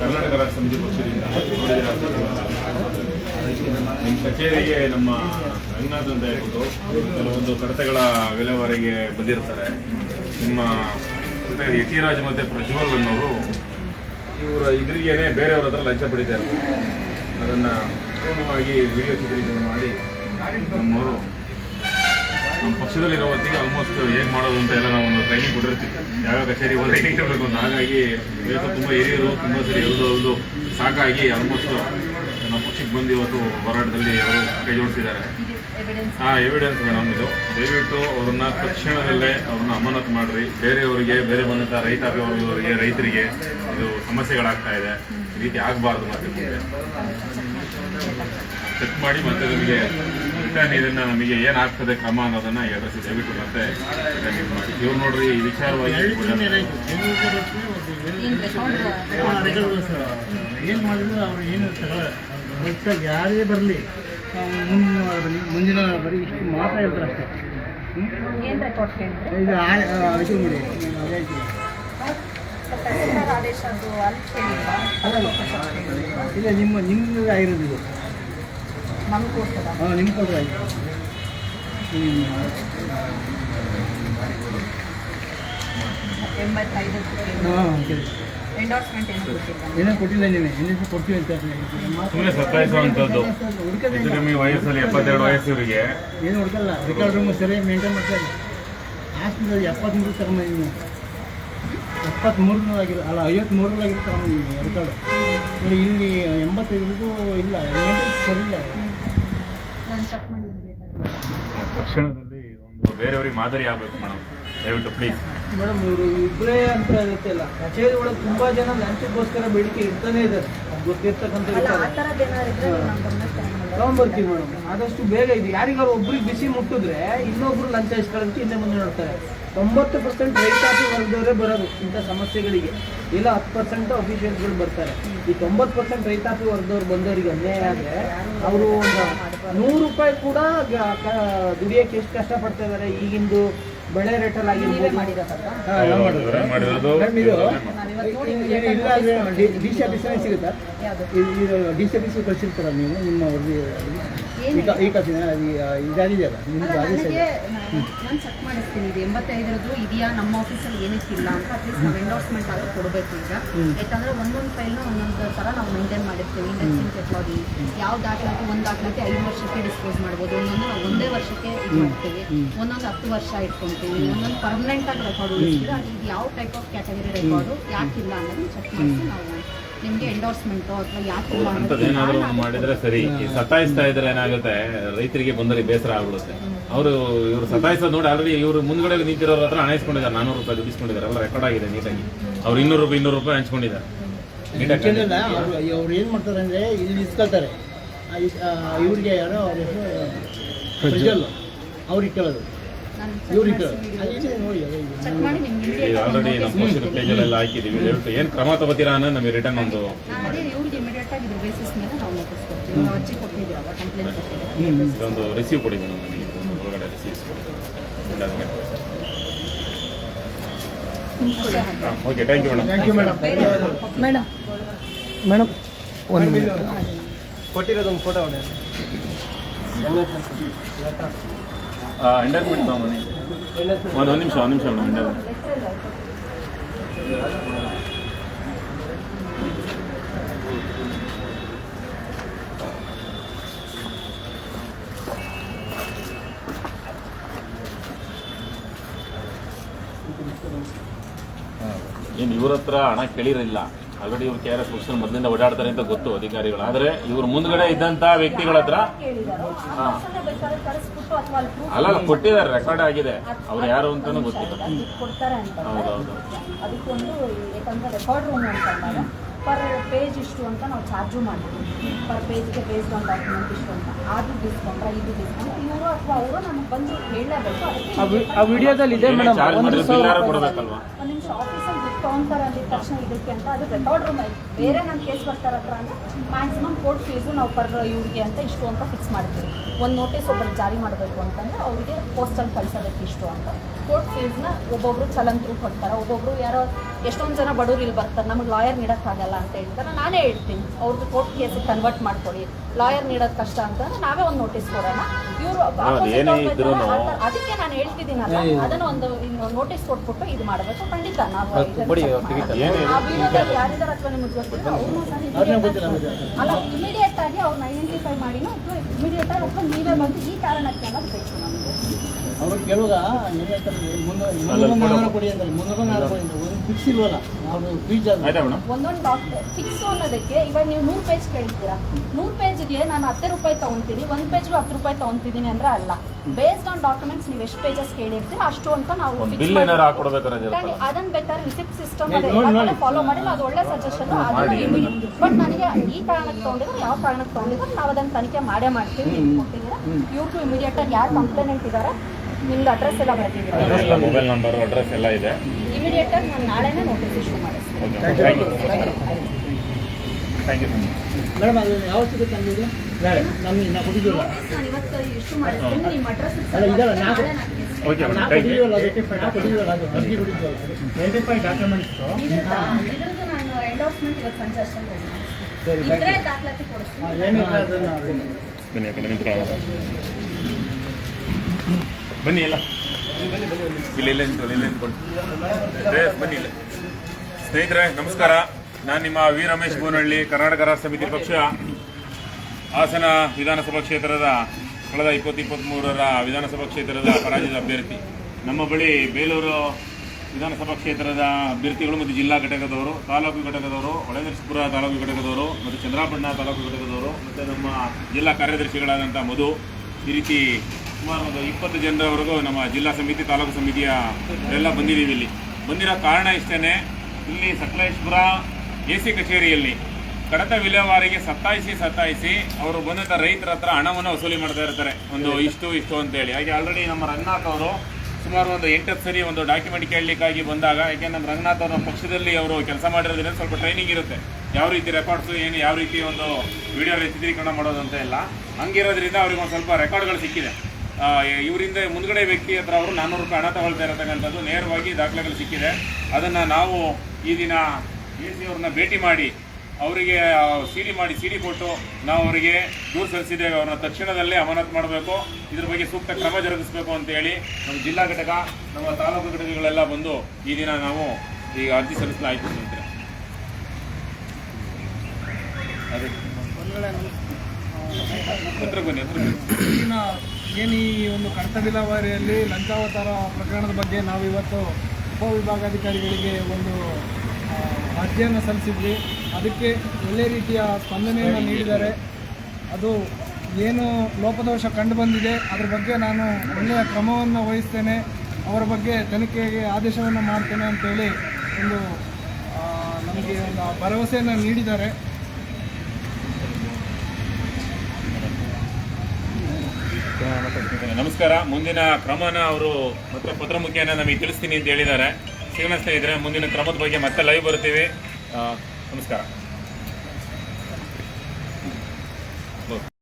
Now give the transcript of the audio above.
ಕರ್ನಾಟಕ ರಾಜ್ಯ ಸಮಿತಿ ಪಕ್ಷದಿಂದ ನಿಮ್ಮ ಕಚೇರಿಗೆ ನಮ್ಮ ರಂಗನಾಥ್ ಅಂತ ಕೆಲವೊಂದು ಕಡತಗಳ ವಿಲೇವಾರಿಗೆ ಬಂದಿರ್ತಾರೆ. ನಿಮ್ಮ ಜೊತೆ ಯತಿರಾಜ್ ಮತ್ತು ಪ್ರಜ್ವಲ್ ಅನ್ನೋರು ಇವರ ಇದ್ರಿಗೇನೆ ಬೇರೆಯವ್ರ ಹತ್ರ ಲಂಚ ಪಡಿತಾ ಇರ್ತಾರೆ. ಅದನ್ನ ಪೂರ್ಣವಾಗಿ ವಿಡಿಯೋ ಚಿತ್ರೀಕರಣ ಮಾಡಿ ನಮ್ಮವರು ನಮ್ಮ ಪಕ್ಷದಲ್ಲಿರೋ ಹೊತ್ತಿಗೆ ಆಲ್ಮೋಸ್ಟ್ ಏನ್ ಮಾಡೋದು ಅಂತ ಎಲ್ಲ ನಾವು ಟ್ರೈನಿಂಗ್ ಕೊಟ್ಟಿರ್ತೀವಿ. ಯಾವ ಕಚೇರಿ ಹೋದ್ರೆ ಅಂತ. ಹಾಗಾಗಿ ಇವತ್ತು ತುಂಬ ಹಿರಿಯರು, ತುಂಬ ಸರಿ ಸಾಕಾಗಿ ಆಲ್ಮೋಸ್ಟ್ ನಮ್ಮ ಪಕ್ಷಕ್ಕೆ ಬಂದು ಇವತ್ತು ಹೋರಾಟದಲ್ಲಿ ಅವರು ಕೈ ಜೋಡಿಸಿದ್ದಾರೆ. ಹಾಂ ಎವಿಡೆನ್ಸ್ ಮೇಡಮ್ ಇದು ದಯವಿಟ್ಟು ಅವ್ರನ್ನ ತಕ್ಷಣದಲ್ಲೇ ಅವ್ರನ್ನ ಅಮಾನತ್ ಮಾಡ್ರಿ. ಬೇರೆಯವರಿಗೆ, ಬೇರೆ ಬಂದಂಥ ರೈತಾಪಿ ಅವರಿಗೆ ರೈತರಿಗೆ ಇದು ಸಮಸ್ಯೆಗಳಾಗ್ತಾ ಇದೆ. ಈ ರೀತಿ ಆಗಬಾರ್ದು ಮುಂದೆ. ಚೆಕ್ ಮಾಡಿ ಮತ್ತೆ ನಮಗೆ ರಿಟರ್ನ್ ಇದನ್ನ ನಮಗೆ ಏನಾಗ್ತದೆ ಕ್ರಮ ಅನ್ನೋದನ್ನ ಎದುರಿಸಿ ದಯವಿಟ್ಟು ಮತ್ತೆ ಮಾಡಿ ಇವ್ರು ನೋಡ್ರಿ ಈ ವಿಚಾರವಾಗಿ ಏನು ಮಾಡಿದ್ರು ಅವ್ರು ಏನು ಯಾರೇ ಬರಲಿ ಮುಂದಿನ ವಾರದಲ್ಲಿ ಮುಂದಿನ ವಾರದಲ್ಲಿ ಬರೀ ಇಷ್ಟು ಮಾತ್ರ ಹೇಳ್ತಾರೆ ಅಷ್ಟೇ. ಇದು ನೋಡಿ ಅದೇ ಅಲ್ಲಿ. ಇಲ್ಲ ನಿಮ್ಮ ನಿಮ್ಮದು ಆಗಿರೋದು ಇದು. ನಮ್ಗೆ ಕೊಡ್ತದ ಹಾಂ ನಿಮ್ಮ ಕೊಡ್ರಿ ಆಯ್ತು. ಹ್ಞೂ ಎಂಬತ್ತೈದು ಹಾಂ ಕೇಳಿ ಎಂಡೋರ್ಸ್ಮೆಂಟ್ ಏನು ಕೊಟ್ಟಿಲ್ಲ ಏನೋ ಕೊಟ್ಟಿಲ್ಲ ನೀವೇ. ಕೊಡ್ತೀವಿ ಅಂತ ಸುಮ್ಮನೆ ಸತಾಯಿಸುವಂಥದ್ದು ಹೆಚ್ಚು ಕಮ್ಮಿ ವಯಸ್ಸಲ್ಲಿ ಎಪ್ಪತ್ತೆರಡು ವಯಸ್ಸವರಿಗೆ ಏನು ಹುಡುಕಲ್ಲ? ರೆಕಾರ್ಡ್ ರೂಮ್ ಸರಿಯಾಗಿ ಮೇಂಟೈನ್ ಮಾಡ್ತಾರೆ ಹಾಸ್ಪಿಟಲ್ ಎಪ್ಪತ್ತ್ಮೂರು ತಗೊಂಡಿದ್ದೀನಿ ಎಪ್ಪತ್ತ್ಮೂರರಾಗಿರೋ ಅಲ್ಲ ಐವತ್ತ್ಮೂರರಾಗಿರೋ ತಗೊಂಡಿದ್ದೀನಿ ರೆಕಾರ್ಡು ನೋಡಿ ಇಲ್ಲಿ ಎಂಬತ್ತೈದರಿಗೂ ಇಲ್ಲ ಸರಿಯಿಲ್ಲ ತಕ್ಷಣದಲ್ಲಿ ಒಂದು ಬೇರೆಯವ್ರಿಗೆ ಮಾದರಿ ಆಗಬೇಕು ಮೇಡಮ್. ದಯವಿಟ್ಟು ಪ್ಲೀಸ್ ಮೇಡಮ್ ಇವರು ಇಬ್ಬರೇ ಅಂತ ಇರುತ್ತೆ ಇಲ್ಲ. ಕಚೇರಿ ಒಳಗೆ ತುಂಬ ಜನ ಲಂಚಕ್ಕೋಸ್ಕರ ಬೇಡಿಕೆ ಇರ್ತಾನೆ ಇದ್ದಾರೆ. ಗೊತ್ತಿರ್ತಕ್ಕಂಥ ತಗೊಂಡ್ಬರ್ತೀವಿ ಮೇಡಮ್. ಆದಷ್ಟು ಬೇಗ ಇದು. ಯಾರಿಗಾರು ಒಬ್ರಿಗೆ ಬಿಸಿ ಮುಟ್ಟಿದ್ರೆ ಇನ್ನೊಬ್ರು ಲಂಚ ಇಸ್ಕೊಳ್ಳೋದಕ್ಕೆ ಹಿಂದೆ ಮುಂದೆ ನೋಡ್ತಾರೆ. ತೊಂಬತ್ತು ಪರ್ಸೆಂಟ್ ರೈತಾಪಿ ವರ್ಗದವರೇ ಬರೋದು ಇಂಥ ಸಮಸ್ಯೆಗಳಿಗೆ. ಇಲ್ಲ ಹತ್ತು ಪರ್ಸೆಂಟ್ ಅಫಿಷಿಯಲ್ಸ್ಗಳು ಬರ್ತಾರೆ. ಈ ತೊಂಬತ್ತು ಪರ್ಸೆಂಟ್ ರೈತಾಪಿ ವರ್ಗದವ್ರು ಬಂದವರಿಗೆ ಅನ್ಯಾಯ ಆದರೆ ಅವರು ಒಂದು ನೂರು ರೂಪಾಯಿ ಕೂಡ ದುಡಿಯೋಕ್ಕೆ ಎಷ್ಟು ಕಷ್ಟಪಡ್ತಾ ಇದ್ದಾರೆ ಈಗಿಂದು ಬೆಳೆ ರೇಟಲ್ಲಿ ಆಗಿ ಆಗಿರ್ಬೋದು ಡಿ ಸಿ ಆಫೀಸಲ್ಲಿ ಸಿಗುತ್ತಾ? ಡಿ ಸಿ ಆಫೀಸ್ ಕಳಿಸಿರ್ತಾರ ನೀವು ನಿಮ್ಮ ವರದಿ ಈ ಕ- ಈ ಕಾಪಿನ ಇದಾಗಿದೆಯಲ್ಲ ನಿಮ್ದು ಆದೇಶ ಇದೆ. ನಾನು ಚೆಕ್ ಮಾಡಿಸ್ತೀನಿ. ಇದು ಎಂಬತ್ತೈದರದ್ದು ಇದೆಯಾ? ನಮ್ಮ ಆಫೀಸಲ್ಲಿ ಏನಕ್ಕಿಲ್ಲ ಅಂತ ಅಟ್ಲೀಸ್ಟ್ ನಾವು ಎಂಡೋರ್ಸ್ಮೆಂಟ್ ಆದರೂ ಕೊಡಬೇಕು ಈಗ. ಯಾಕಂದ್ರೆ ಒಂದೊಂದು ಫೈಲ್ನ ಒಂದೊಂದು ಥರ ನಾವು ಮೇಂಟೈನ್ ಮಾಡಿರ್ತೀವಿ. ಇಂಡಸ್ಟ್ರಿ ಟೆಕ್ನಾಲಜಿ ಯಾವ ದಾಖಲಾತಿ ಒಂದು ದಾಖಲಾತಿ ಐದು ವರ್ಷಕ್ಕೆ ಡಿಸ್ಪೋಸ್ ಮಾಡ್ಬೋದು. ಒಂದೊಂದು ನಾವು ಒಂದೇ ವರ್ಷಕ್ಕೆ ಇದು ಮಾಡ್ತೀವಿ. ಒಂದೊಂದು ಹತ್ತು ವರ್ಷ ಇಟ್ಕೊಂತೀವಿ. ಒಂದೊಂದು ಪರ್ಮನೆಂಟ್ ಆಗಿ ರೆಕಾರ್ಡ್ ಉಳಿಸ್ತೀವಿ. ಅದು ಇದು ಯಾವ ಟೈಪ್ ಆಫ್ ಕ್ಯಾಟಗರಿ ರೆಕಾರ್ಡು ಯಾಕಿಲ್ಲ ಅನ್ನೋದನ್ನ ಚೆಕ್ ಮಾಡಿಸಿ ನಾವು ನಿಮಗೆ ಎಂಡೋರ್ಸ್ಮೆಂಟು ಅಥವಾ ಯಾಕೆ ಅಂಥದ್ದೇನಾದ್ರೂ ಮಾಡಿದ್ರೆ ಸರಿ. ಈ ಸತಾಯಿಸ್ತಾ ಇದ್ರೆ ಏನಾಗುತ್ತೆ ರೈತರಿಗೆ ಬಂದಲ್ಲಿ ಬೇಸರ ಆಗ್ಬಿಡುತ್ತೆ. ಅವರು ಇವರು ಸತಾಯಿಸೋದು ನೋಡಿ ಆಲ್ರೆಡಿ ಇವರು ಮುಂದ್ಗಡೆ ನಿಂತಿರೋರ ಹತ್ರ ಹಣ ಇಸ್ಕೊಂಡಿದ್ದಾರೆ ನಾನೂರು ರೂಪಾಯಿ ದುಡ್ಡಿಸ್ಕೊಂಡಿದ್ದಾರೆ ಎಲ್ಲ ರೆಕಾರ್ಡ್ ಆಗಿದೆ ನೀಟಾಗಿ. ಅವ್ರು ಇನ್ನೂರು ರೂಪಾಯಿ ಇನ್ನೂರು ರೂಪಾಯಿ ಹಂಚ್ಕೊಂಡಿದ್ದಾರೆ. ನೀಟಾಗಿ ಅವ್ರು ಏನು ಮಾಡ್ತಾರೆ ಅಂದರೆ ಇಲ್ಲಿ ಇಸ್ಕೊಳ್ತಾರೆ ಇವ್ರಿಗೆ ಯಾರೋ ಅವ್ರ ಹೆಸರು ಅವ್ರು ಅವ್ರಿಗೆ ಆಲ್ರೆಡಿ ನಮ್ಮ ಪಕ್ಷದ ಪೇಜಲ್ಲೆಲ್ಲ ಹಾಕಿದೀವಿ ದಯವಿಟ್ಟು ಏನು ಕ್ರಮ ತಗೋತೀರಾ ನಮಗೆ ರಿಟರ್ನ್ ಒಂದು ಒಂದು ರಿಸೀವ್ ಕೊಡಿ ಮೇಡಮ್ ನನಗೆ ಒಳಗಡೆ ರಿಸೀವ್ಸ್ ಕೊಡಿ okay thank you madam thank you madam madam madam ಒಂದು ಮಿನಿಟ್ ಕೊಟ್ಟಿರೋದೊಂದು ಫೋಟೋ ಹೊಡೆ ಎಂಡರ್ಮೆಂಟ್ ತಗೊಂಬನ್ನಿ ಒಂದು ಒಂದು ನಿಮಿಷ ಒಂದು ನಿಮಿಷ ಮೇಡಮ್ ಎಂಡರ್ಮೆಂಟ್ ಏನು ಇವ್ರ ಹತ್ರ ಹಣ ಕೇಳಿರಲಿಲ್ಲ. ಆಲ್ರೆಡಿ ಇವ್ರು ಕೆ ಆರ್ ಎಸ್ ಪಕ್ಷ ಮೊದಲಿಂದ ಓಡಾಡ್ತಾರೆ ಅಂತ ಗೊತ್ತು ಅಧಿಕಾರಿಗಳು. ಆದರೆ ಇವ್ರ ಮುಂದ್ಗಡೆ ಇದ್ದಂಥ ವ್ಯಕ್ತಿಗಳ ಹತ್ರ ಅಲ್ಲಿ ಅಲ್ಲ ಅಲ್ಲ, ಕೊಟ್ಟಿದ್ದಾರೆ ರೆಕಾರ್ಡ್ ಆಗಿದೆ. ಅವ್ರು ಯಾರು ಅಂತಾನೂ ಗೊತ್ತಿಲ್ಲ. ಅಲ್ಲಿ ಕೊಡ್ತಾರೆ ಅಂತ ಹೌದೌದು ಅದಕ್ಕೊಂದು ಯಾಕಂದ್ರೆ ರೆಕಾರ್ಡ್ ರೂಮ್ ಅಂತ ಪರ್ ಪೇಜ್ ಇಷ್ಟು ಅಂತ ನಾವು ಚಾರ್ಜ್ ಮಾಡ್ತೀವಿ. ಪರ್ ಪೇಜ್ಗೆ ಬೇಸ್ಡ್ ಆನ್ ಡಾಕ್ಯುಮೆಂಟ್ ಇಷ್ಟು ಅಂತ. ಅದು ಡಿಸ್ಕೌಂಟ್ ಇದು ಡಿಸ್ಕೌಂಟ್ ಇವರು ಅಥವಾ ಅವರು ನಮಗೆ ಬಂದು ಹೇಳಲೇಬೇಕು. ಆ ವಿಡಿಯೋದಲ್ಲಿ ಇದೆ ಮೇಡಮ್. ಚಾರ್ಜ್ ಒಂದು ಒಂದು ನಿಮಿಷ ಆಫೀಸಲ್ಲಿ ತೊಗೊಂತಾರೆ ಅಂದಿದ ತಕ್ಷಣ ಇದಕ್ಕೆ ಅಂತ ಅದು ರೆಕಾರ್ಡ್ ರೂಮ್ ಬೇರೆ ನಮ್ಮ ಕೇಸ್ ಬರ್ತಾರ ಹತ್ರ ಅಂದರೆ ಮ್ಯಾಕ್ಸಿಮಮ್ ಕೋರ್ಟ್ ಫೀಸು ನಾವು ಪರ್ ಇವ್ರಿಗೆ ಅಂತ ಇಷ್ಟು ಅಂತ ಫಿಕ್ಸ್ ಮಾಡ್ತೀವಿ. ಒಂದು ನೋಟಿಸ್ ಒಬ್ಬರು ಜಾರಿ ಮಾಡಬೇಕು ಅಂತಂದ್ರೆ ಅವರಿಗೆ ಪೋಸ್ಟಲ್ಲಿ ಕಳ್ಸೋದಕ್ಕೆ ಇಷ್ಟು ಅಂತ. ಕೋರ್ಟ್ ಫೀಸ್ನ ಒಬ್ಬೊಬ್ರು ಚಲನ್ ಥ್ರೂ ಕೊಡ್ತಾರೆ. ಒಬ್ಬೊಬ್ರು ಯಾರೋ ಎಷ್ಟೊಂದು ಜನ ಬಡವ್ರು ಇಲ್ಲಿ ಬರ್ತಾರೆ. ನಮಗೆ ಲಾಯರ್ ನೀಡೋಕ್ಕಾಗಲ್ಲ ಅಂತ ಹೇಳ್ತಾರೆ ನಾನೇ ಹೇಳ್ತೀನಿ. ಅವ್ರದ್ದು ಕೋರ್ಟ್ ಕೇಸಿಗೆ ಕನ್ವರ್ಟ್ ಮಾಡ್ಕೊಡಿ. ಲಾಯರ್ ನೀಡೋದು ಕಷ್ಟ ಅಂತಂದ್ರೆ ನಾವೇ ಒಂದು ನೋಟಿಸ್ ಕೊಡೋಣ. ಇವರು ಅದಕ್ಕೆ ನಾನು ಹೇಳ್ತಿದ್ದೀನಲ್ಲ. ಅದನ್ನು ಒಂದು ನೋಟಿಸ್ ಕೊಟ್ಬಿಟ್ಟು ಇದು ಮಾಡಬೇಕು. ಖಂಡಿತ ನಾವು ಯಾರಿದ್ದಾರೆ ಅಥವಾ ನಿಮಗೆ ಗೊತ್ತಿಲ್ಲ ಸಹ ಅಲ್ಲ ಇಮಿಡಿಯೇಟ್ ಆಗಿ ಅವ್ರನ್ನ ಐಡೆಂಟಿಫೈ ಮಾಡಿನೂ ಅಥವಾ ಇಮಿಡಿಯೇಟ್ ಆಗಿ ಅಥವಾ ನೀವೇ ಬಂದು ಈ ಕಾರಣಕ್ಕೆ ಅನ್ನೋದು ಬೇಕು ನಮಗೆ. ಅವರು ಕೇಳುವಾಗ ಒಂದೊಂದು ಡಾಕ್ಟರ್ ಫಿಕ್ಸ್ ಅನ್ನೋದಕ್ಕೆ ಇವಾಗ ನೀವು ನೂರು ಪೇಜ್ ಕೇಳ್ತೀರಾ ನೂರು ಪೇಜ್ಗೆ ನಾನು ಹತ್ತು ರೂಪಾಯಿ ತಗೊಂತೀನಿ ಒಂದು ಪೇಜ್ಗೆ ಹತ್ತು ರೂಪಾಯಿ ತಗೊಂತಿದೀನಿ ಅಂದ್ರೆ ಅಲ್ಲ. ಬೇಸ್ಡ್ ಆನ್ ಡಾಕ್ಯುಮೆಂಟ್ಸ್ ನೀವು ಎಷ್ಟು ಪೇಜಸ್ ಕೇಳಿರ್ತೀರ ಅಷ್ಟು ಅಂತ ನಾವು ಬಿಲ್ ಏನಾರು ಹಾಕೊಡ್ಬೇಕಾದ್ರೆ ಅದನ್ನ ಬೇಕಾದ್ರೆ ರಿಸಿಪ್ಟ್ ಸಿಸ್ಟಮ್. ಫಾಲೋ ಮಾಡಿಲ್ಲ ಅದು ಒಳ್ಳೆ ಸಜೆಷನ್ ಬಟ್ ನನಗೆ ಈ ಕಾರಣಕ್ಕೆ ತಗೊಂಡಿದ್ರು ಯಾವ ಕಾರಣಕ್ಕೆ ತಗೊಂಡಿದ್ರು ನಾವು ಅದನ್ನ ತನಿಖೆ ಮಾಡೇ ಮಾಡ್ತೀವಿ ಕೊಟ್ಟಿದ್ದೀರಾ. ಇವ್ರಿಗೂ ಇಮಿಡಿಯೇಟ್ ಆಗಿ ಯಾರು ಕಂಪ್ಲೇಂಟ್ ಇದ್ದಾರೆ ನಿಮ್ದು ಅಡ್ರೆಸ್ ಎಲ್ಲ ಬರ್ತಿದ್ದೀರಾ ಎಲ್ಲ ಮೊಬೈಲ್ ನಂಬರ್ ಅಡ್ರೆಸ್ ಎಲ್ಲ ಇದೆ. ಇಮಿಡಿಯೇಟ್ ಆಗಿ ನಾನು ನಾಳೆನೇ ನೋಟಿಫಿಕೇಶನ್ ಇಶ್ಯೂ ಮಾಡಿಸ್ತೀನಿ. ಥ್ಯಾಂಕ್ ಯು ಮೇಡಮ್ ಅದು ಯಾವ ಸಿಗುತ್ತೆ ನಮಗೆ ನಮಗೆ ನಾವು ಅಡ್ರೆಸ್ ಅಲ್ಲ, ಇದಲ್ಲ, ನಾ- ಓಕೆ ನಾವು ಥ್ಯಾಂಕ್ ಯು ಕೊಟ್ಟಿದ್ದೀವಲ್ಲ ಅದು ನಾವು ಕೊಟ್ಟಿದ್ದೀವಲ್ಲ ಅದು. ಅರ್ಜಿ ಕೊಟ್ಟಿದ್ದೀವಲ್ಲ ವೆರಿಫೈ ಡಾಕ್ಯುಮೆಂಟ್ಸು ಸರಿ ಬನ್ನಿ ಯಾಕಂದ್ರೆ ನಿಂತು. ಬನ್ನಿ ಎಲ್ಲ. ಇಲ್ಲ ಇಲ್ಲ ಇಲ್ಲ ಇಲ್ಲ ಬನ್ನಿ ಇಲ್ಲ. ಸ್ನೇಹಿತರೆ ನಮಸ್ಕಾರ. ನಾನು ನಿಮ್ಮ ವಿ ರಮೇಶ್ ಗೋನಹಳ್ಳಿ ಕರ್ನಾಟಕ ರಾಷ್ಟ್ರ ಸಮಿತಿ ಪಕ್ಷ, ಹಾಸನ ವಿಧಾನಸಭಾ ಕ್ಷೇತ್ರದ ಕಳೆದ ಇಪ್ಪತ್ತು ಇಪ್ಪತ್ತ್ಮೂರರ ವಿಧಾನಸಭಾ ಕ್ಷೇತ್ರದ ಪರಾಜಿತ ಅಭ್ಯರ್ಥಿ. ನಮ್ಮ ಬಳಿ ಬೇಲೂರು ವಿಧಾನಸಭಾ ಕ್ಷೇತ್ರದ ಅಭ್ಯರ್ಥಿಗಳು ಮತ್ತು ಜಿಲ್ಲಾ ಘಟಕದವರು, ತಾಲೂಕು ಘಟಕದವರು, ಹೊಳೆನರಸೀಪುರ ತಾಲೂಕು ಘಟಕದವರು ಮತ್ತು ಚಂದ್ರಾಪಟ್ಟಣ ತಾಲೂಕು ಘಟಕದವರು ಮತ್ತು ನಮ್ಮ ಜಿಲ್ಲಾ ಕಾರ್ಯದರ್ಶಿಗಳಾದಂಥ ಮಧು, ಈ ರೀತಿ ಸುಮಾರು ಒಂದು ಇಪ್ಪತ್ತು ಜನರವರೆಗೂ ನಮ್ಮ ಜಿಲ್ಲಾ ಸಮಿತಿ, ತಾಲೂಕು ಸಮಿತಿಯ ಎಲ್ಲ ಬಂದಿದ್ದೀವಿ ಇಲ್ಲಿ. ಬಂದಿರೋ ಕಾರಣ ಇಷ್ಟೇ ಇಲ್ಲಿ ಸಕಲೇಶ್ಪುರ ಎ ಸಿ ಕಚೇರಿಯಲ್ಲಿ ಕಡತ ವಿಲೇವಾರಿಗೆ ಸತ್ತಾಯಿಸಿ ಸತ್ತಾಯಿಸಿ ಅವರು ಬಂದಂಥ ರೈತರ ಹತ್ರ ಹಣವನ್ನು ವಸೂಲಿ ಮಾಡ್ತಾ ಇರ್ತಾರೆ. ಒಂದು ಇಷ್ಟು ಇಷ್ಟು ಅಂತೇಳಿ. ಹಾಗೆ ಆಲ್ರೆಡಿ ನಮ್ಮ ರಂಗನಾಥ್ ಅವರು ಸುಮಾರು ಒಂದು ಎಂಟತ್ತು ಸರಿ ಒಂದು ಡಾಕ್ಯುಮೆಂಟ್ ಕೇಳಲಿಕ್ಕಾಗಿ ಬಂದಾಗ ಯಾಕೆಂದ್ರೆ ನಮ್ಮ ರಂಗನಾಥ್ ಅವರ ಪಕ್ಷದಲ್ಲಿ ಅವರು ಕೆಲಸ ಮಾಡಿರೋದ್ರಿಂದ ಸ್ವಲ್ಪ ಟ್ರೈನಿಂಗ್ ಇರುತ್ತೆ. ಯಾವ ರೀತಿ ರೆಕಾರ್ಡ್ಸು ಏನು, ಯಾವ ರೀತಿ ಒಂದು ವಿಡಿಯೋ ಚಿತ್ರೀಕರಣ ಅಂತ ಎಲ್ಲ. ಹಂಗಿರೋದ್ರಿಂದ ಅವ್ರಿಗೆ ಒಂದು ಸ್ವಲ್ಪ ರೆಕಾರ್ಡ್ಗಳು ಸಿಕ್ಕಿದೆ. ಇವರಿಂದ ಮುಂದ್ಗಡೆ ವ್ಯಕ್ತಿ ಹತ್ರ ಅವರು ನಾನ್ನೂರು ರೂಪಾಯಿ ಹಣ ತಗೊಳ್ತಾ ಇರತಕ್ಕಂಥದ್ದು ನೇರವಾಗಿ ದಾಖಲೆಗಳು ಸಿಕ್ಕಿದೆ. ಅದನ್ನು ನಾವು ಈ ದಿನ ಎ ಸಿ ಅವ್ರನ್ನ ಭೇಟಿ ಮಾಡಿ, ಅವರಿಗೆ ಸಿ ಡಿ ಮಾಡಿ ಸಿ ಡಿ ಕೊಟ್ಟು ನಾವು ಅವರಿಗೆ ದೂರು ಸಲ್ಲಿಸಿದ್ದೇವೆ. ಅವರನ್ನ ತಕ್ಷಣದಲ್ಲೇ ಅಮಾನತು ಮಾಡಬೇಕು. ಇದ್ರ ಬಗ್ಗೆ ಸೂಕ್ತ ಕ್ರಮ ಜರುಗಿಸಬೇಕು ಅಂತ ಹೇಳಿ ನಮ್ಮ ಜಿಲ್ಲಾ ಘಟಕ, ನಮ್ಮ ತಾಲೂಕು ಘಟಕಗಳೆಲ್ಲ ಬಂದು ಈ ದಿನ ನಾವು ಈಗ ಅರ್ಜಿ ಸಲ್ಲಿಸಲಾಯಿತು ಸ್ನೇಹಿತರೆ. ಏನು ಈ ಒಂದು ಕರ್ತವ್ಯವಾರಿಯಲ್ಲಿ ಲಂಚಾವತಾರ ಪ್ರಕರಣದ ಬಗ್ಗೆ ನಾವು ಇವತ್ತು ಉಪವಿಭಾಗಾಧಿಕಾರಿಗಳಿಗೆ ಒಂದು ಅರ್ಜಿಯನ್ನು ಸಲ್ಲಿಸಿದ್ವಿ. ಅದಕ್ಕೆ ಒಳ್ಳೆ ರೀತಿಯ ಸ್ಪಂದನೆಯನ್ನು ನೀಡಿದ್ದಾರೆ. ಅದು ಏನು ಲೋಪದೋಷ ಕಂಡು ಬಂದಿದೆ, ಅದ್ರ ಬಗ್ಗೆ ನಾನು ಒಳ್ಳೆಯ ಕ್ರಮವನ್ನು ವಹಿಸ್ತೇನೆ. ಅವರ ಬಗ್ಗೆ ತನಿಖೆಗೆ ಆದೇಶವನ್ನು ಮಾಡ್ತೇನೆ ಅಂತೇಳಿ ಒಂದು ನಮಗೆ ಒಂದು ಭರವಸೆಯನ್ನು ನೀಡಿದ್ದಾರೆ. ನಮಸ್ಕಾರ. ಮುಂದಿನ ಕ್ರಮನ ಅವರು ಮತ್ತೆ ಪತ್ರ ಮುಖೇನ ನಮಗೆ ತಿಳಿಸ್ತೀನಿ ಅಂತ ಹೇಳಿದ್ದಾರೆ. ಸಿಗೋಣ ಸ್ನೇಹಿತರೆ ಮುಂದಿನ ಕ್ರಮದ ಬಗ್ಗೆ ಮತ್ತೆ ಲೈವ್ ಬರ್ತೀವಿ ನಮಸ್ಕಾರ.